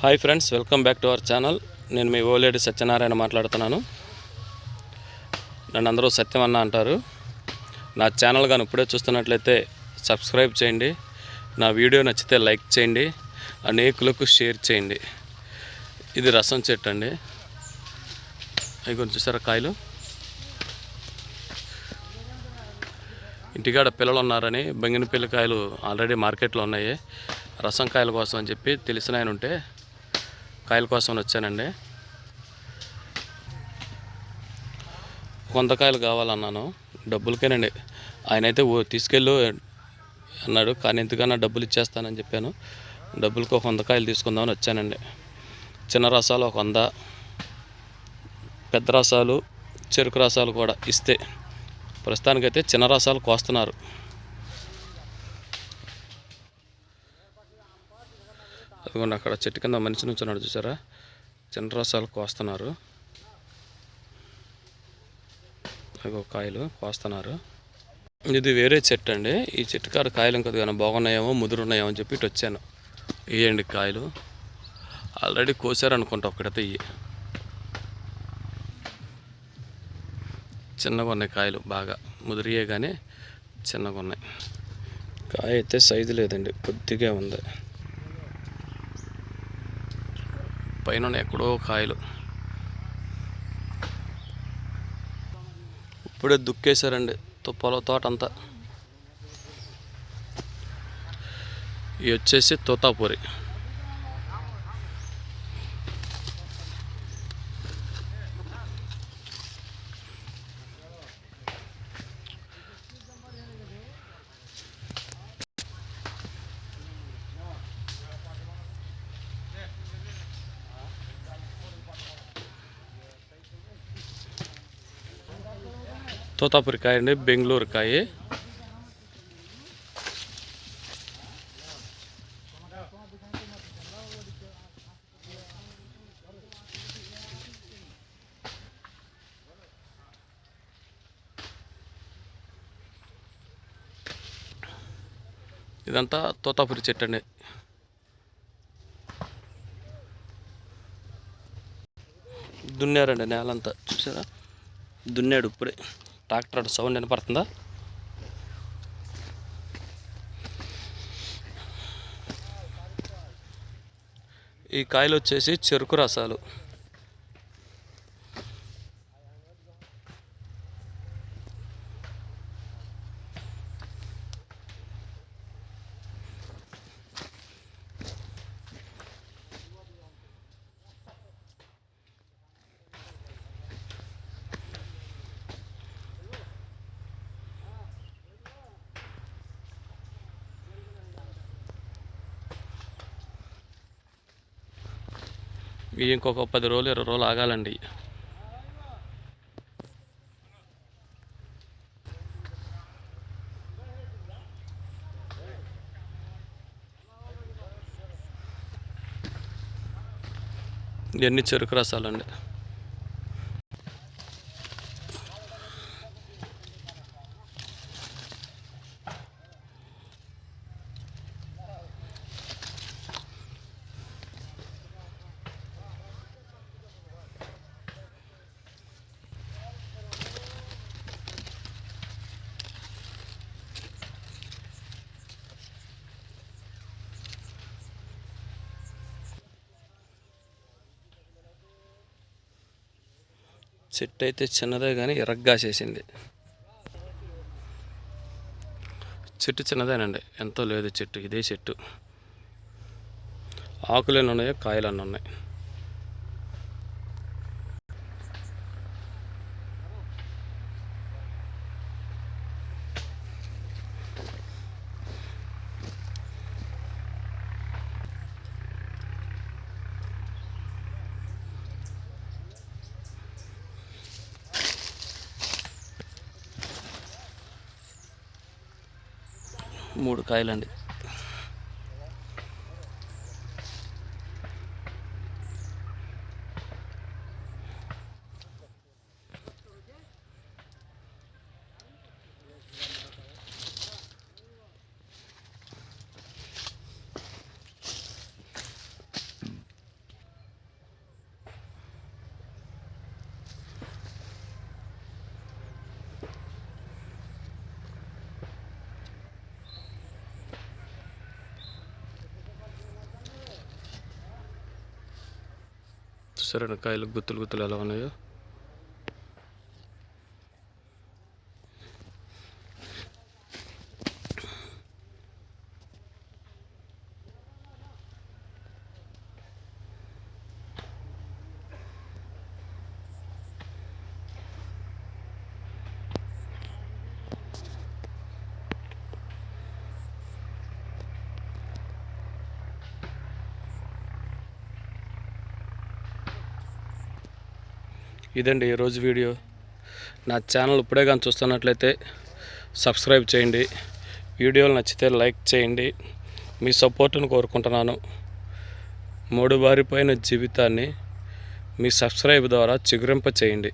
Hi friends welcome back to our channel నేను మీ ఓలేడి సత్యనారాయణ మాట్లాడుతున్నాను. నన్ను అందరూ సత్యం అన్న అంటారు. నా ఛానల్ కానీ ఇప్పుడే చూస్తున్నట్లయితే సబ్స్క్రైబ్ చేయండి. నా వీడియో నచ్చితే లైక్ చేయండి. అనేకులకు షేర్ చేయండి. ఇది రసం చెట్టు అండి. అవి కొంచెం చూసారా కాయలు? ఇంటికాడ పిల్లలు ఉన్నారని బంగిన కాయలు ఆల్రెడీ మార్కెట్లో ఉన్నాయి. రసం కాయల కోసం అని చెప్పి తెలిసిన ఆయన ఉంటే కాయల కోసం వచ్చానండి. కొంత కాయలు కావాలన్నాను. డబ్బులకేనండి. ఆయన అయితే ఓ తీసుకెళ్ళు అన్నాడు. కానీ ఎందుకన్నా డబ్బులు ఇచ్చేస్తానని చెప్పాను. డబ్బులకు ఒక వంద కాయలు తీసుకుందామని వచ్చానండి. చిన్న రసాలు ఒక వంద. పెద్ద రసాలు చెరుకు రసాలు కూడా ఇస్తే. ప్రస్తుతానికైతే చిన్న రసాలు కోస్తున్నారు. అదిగోండి అక్కడ చెట్టు కింద మనిషి నుంచున్నాడు చూసారా? చిన్న రసాలు కోస్తున్నారు. అదిగో కాయలు కోస్తున్నారు. ఇది వేరే చెట్టు అండి. ఈ చెట్టు కాడ కాయలు కొద్దిగా బాగున్నాయేమో ముదురున్నాయేమో అని చెప్పి ఇటు వచ్చాను. ఇవ్వండి కాయలు. ఆల్రెడీ కోసారనుకుంటా ఒకటైతే ఇవి చిన్నగా ఉన్నాయి కాయలు బాగా. ముదిరియే కానీ చిన్నగా ఉన్నాయి. కాయ అయితే సైజు లేదండి కొద్దిగా ఉంది. పైన ఎక్కడో కాయలు. ఇప్పుడే దుక్కేశారండి తుప్పల తోట అంతా ఇవి వచ్చేసి తోతాపూరి. తోతాపురి కాయ అండి బెంగళూరు కాయ ఇదంతా తోతాపురి చెట్టు అండి దున్నారండి నేలంతా చూసారా? దున్నాడు ఇప్పుడే. ట్రాక్టర్ సౌండ్ వినపడుతుందా? ఈ కాయలు వచ్చేసి చెరుకు రసాలు. ఇవి ఇంకొక పది రోజులు ఇరవై రోజులు ఆగాలండి. ఇవన్నీ చెరుకు రసాలండి? చెట్టు అయితే చిన్నదే కానీ ఎరగ్గాసేసింది చెట్టు చిన్నదేనండి. ఎంతో లేదు చెట్టు ఇదే చెట్టు. ఆకులు ఎన్ని ఉన్నాయో? కాయలు అన్నీ ఉన్నాయి. మూడు కాయలండి. చూసారా? కాయలు గుత్తులు గుత్తులు ఎలా ఉన్నాయో? ఇదండి ఈరోజు వీడియో. నా ఛానల్ ఇప్పుడే కానీ చూస్తున్నట్లయితే సబ్స్క్రైబ్ చేయండి. వీడియోలు నచ్చితే లైక్ చేయండి. మీ సపోర్ట్ను కోరుకుంటున్నాను. మూడు వారిపైన జీవితాన్ని మీ సబ్స్క్రైబ్ ద్వారా చిగురింప చేయండి